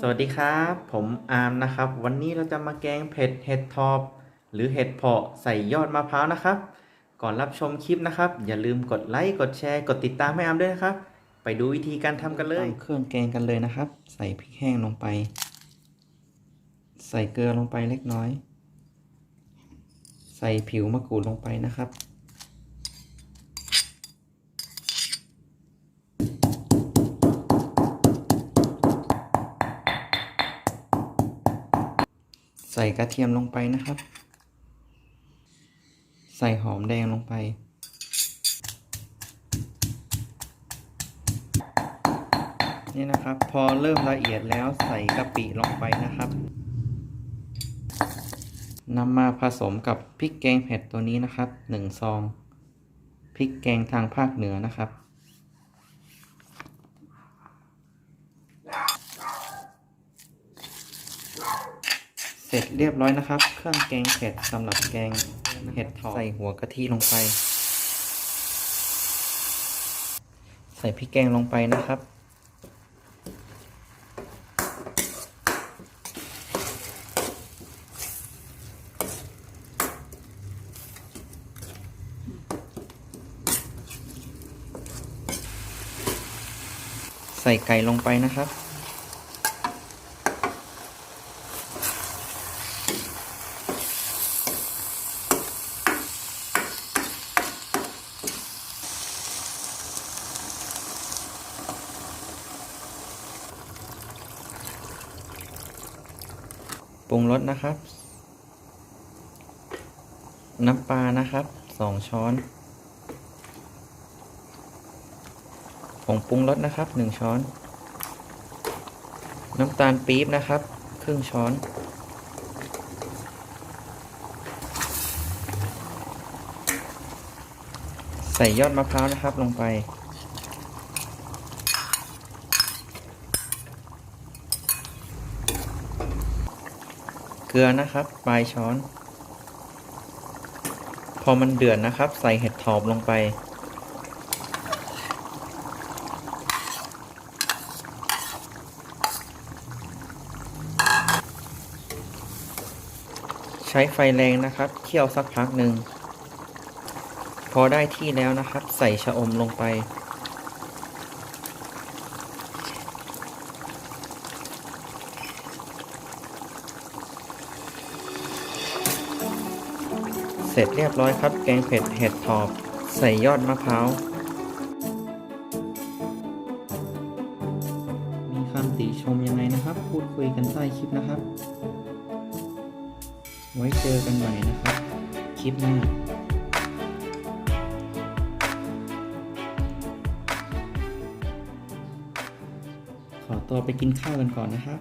สวัสดีครับ ผมอาร์มนะครับ วันนี้เราจะมาแกงเผ็ดเห็ดทอบ หรือเห็ดเผาะใส่ยอดมะพร้าวนะครับ ก่อนรับชมคลิปนะครับ อย่าลืมกดไลค์กดแชร์กดติดตามให้อาร์มด้วยนะครับ ไปดูวิธีการทำกันเลยเครื่องแกงกันเลยนะครับ ใส่พริกแห้งลงไป ใส่เกลือลงไปเล็กน้อย ใส่ผิวมะกรูดลงไปนะครับ ใส่กระเทียมลงไปนะครับ ใส่หอมแดงลงไป นี่นะครับ พอเริ่มละเอียดแล้วใส่กะปิลงไปนะครับนำมาผสมกับพริกแกงเผ็ดตัวนี้นะครับหนึ่งซองพริกแกงทางภาคเหนือนะครับ เสร็จเรียบร้อยนะครับ เครื่องแกงเผ็ดสำหรับแกงเห็ดทอดใส่หัวกะทิลงไป ใส่พริกแกงลงไปนะครับ ใส่ไก่ลงไปนะครับ ปรุงรสนะครับ น้ำปลานะครับสองช้อนผงปรุงรสนะครับหนึ่งช้อน น้ำตาลปี๊บนะครับ ครึ่งช้อนใส่ยอดมะพร้าวนะครับลงไป เกลือนะครับ ปลายช้อน พอมันเดือดนะครับ ใส่เห็ดถอบลงไป ใช้ไฟแรงนะครับ เคี่ยวสักพักหนึ่ง พอได้ที่แล้วนะครับ ใส่ชะอมลงไป สร็จเรียบร้อยครับ แกงเผ็ดเห็ดถอบ ใส่ยอดมะพร้าวมีคำติชมยังไงนะครับ พูดคุยกันใต้คลิปนะครับ ไว้เจอกันใหม่นะครับ คลิปหน้าขอตัวไปกินข้าวกันก่อนนะครับ